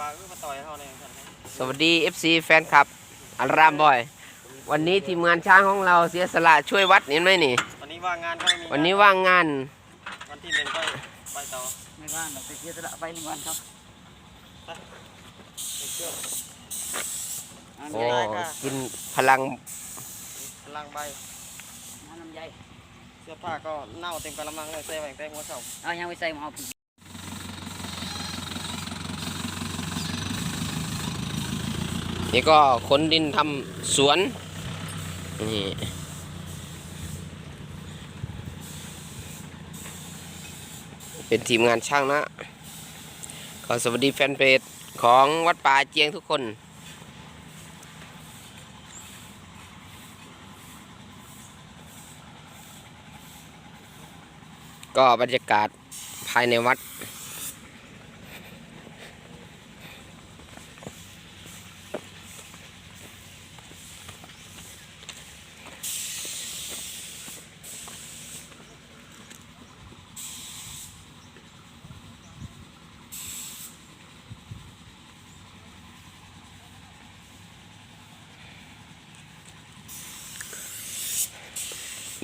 ว่าเออมาต่อยเฮาเลยครับสวัสดี FC แฟนคลับอัลรามบอย วันนี้ทีมงานช้างของเราเสียสละช่วยวัดเห็นไหมนี่ วันนี้ว่างงานก็ไม่มีวันนี้ว่างงาน วันที่หนึ่งก็ไปต่อไม่ว่างเราไปเสียสละไปหนึ่งวันครับไปเชื่อน้ำโอ้ใหญ่กินพลังพลังใบน้ำใหญ่เสื้อผ้าก็เน่าเต็มกระมังเลยใส่แหว่งแต่หัวเสาเอายังไปใส่หม้อ นี่ก็ขนดินทำสวน นี่ เป็นทีมงานช่างนะ ก็สวัสดีแฟนเพจของวัดป่าเจียงทุกคนก็บรรยากาศภายในวัด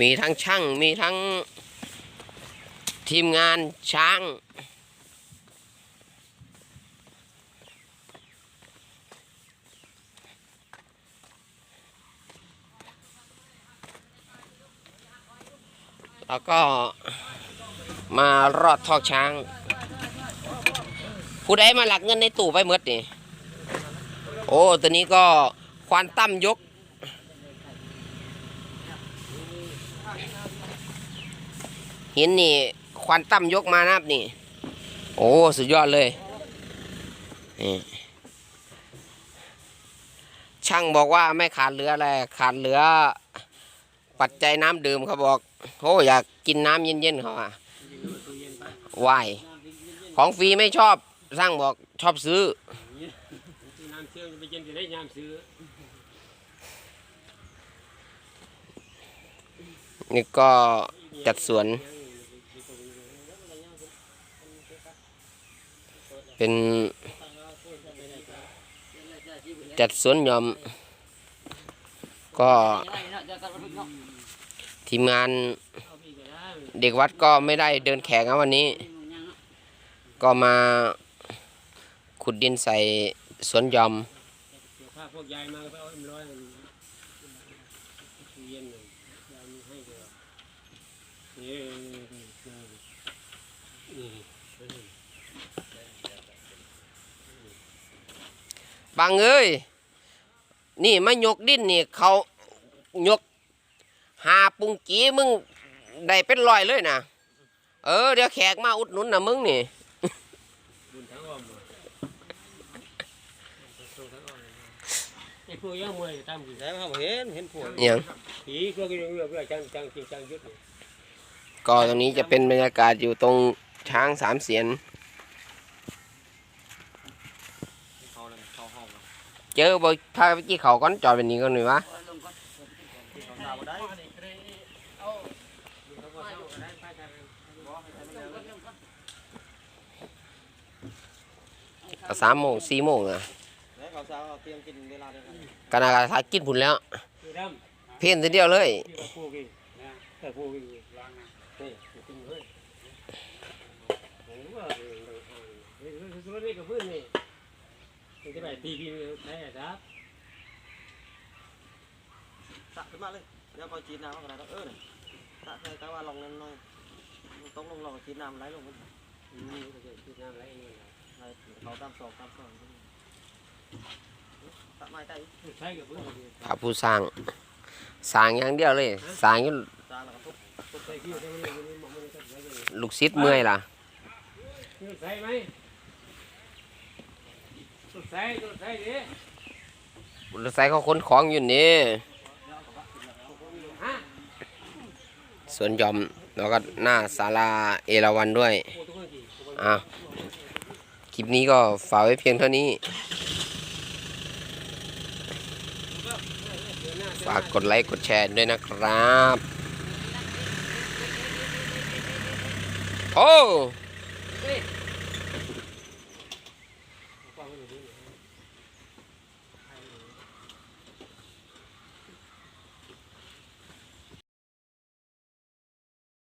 มีทั้งช่างมีทั้งทีมงานช้าง แล้วก็มารอดทอกช้าง ผู้ใดมาหลักเงินในตู้ไปหมดนี่ โอ้ ตัวนี้ก็ควานตั้มยก หินนี่ควันตั้มยกมานะครับนี่ โอ้ สุดยอดเลยนี่ช่างบอกว่าไม่ขาดเหลืออะไรขาดเหลือ ปัจจัยน้ำดื่มเขาบอกโอ้อยากกินน้ำเย็นๆเขาอะวายของฟรีไม่ชอบช่างบอกชอบซื้อน้ำเชื่อมไปเย็นจะได้ยามซื้อนี่ก็จัดสวน เป็นจัดสวนยอม ก็ทีมงานเด็กวัดก็ไม่ได้เดินแข่งนะวันนี้ ก็มาขุดดินใส่สวนยอมถ้าพวกยายมาก็ไปเอาเอ็มร้อยเย็นเลยยายมีให้เดียวนี่นี่ บางเอ้ยนี่มายกดินนี่เขายกหาปุงกีมึงได้เป็นร้อยเลยนะเออเดี๋ยวแขกมาอุดหนุนนะมึงนี่บุญทั้งอ้อมไอ้พวกยังมวยตามกี่แต่เขาเห็นเห็นผัวอย่างผีพวกเรือเรือจังจังจริงจังยุดก็ตรงนี้จะเป็นบรรยากาศอยู่ตรงช้างสามเสียน เขาเลยเขาห้อง เจอบ่พาไปกี่เขาก่อนจอดเป็นนี้ก่อนหน่อยวะเขาดาวได้ก็สามโมงสี่โมงอะแล้วเขาเช้าเตรียมกินเวลาเดียวกันกนากาทากินผุนแล้ว เพี้ยนทีเดียวเลยที่พวกนี้นะแต่พวกนี้ล้างนะนี่กินเลย มว่าเฮ้ยส่วนนี้กับเพื่อนนี่มันจะไปตีกินได้ครับตักขึ้นมาเลยเดี๋ยวคอยจีนน้ำมันก็ได้เออเนี่ยตักเลยแต่ว่าลองนั้นหน่อยต้องลงลองจีนน้ำไหลลงมันนี่ก็จะกินน้ำไรเองไหลเขาตามศอกตามศอกตักไม้ใกล้ใช่กับเพื่อนพระผู้สร้างสร้างอย่างเดียวเลยสร้างอยู่จานแล้วก็ทุบตกใจที่ได้ไม่ได้ไม่มองมันก็ใช่เลยลูกศิษย์เมื่อยล่ะ ใช่ไหมตกใจตกใจดิลูกศิษย์เขาขนของอยู่นี่ฮะสวนหย่อมแล้วก็หน้าศาลาเอราวันด้วยอะคลิปนี้ก็ฝากไว้เพียงเท่านี้ ฝากกดไลค์กดแชร์ด้วยนะครับ โอ้ เฮ้ยโฟังไม่รู้เรื่อง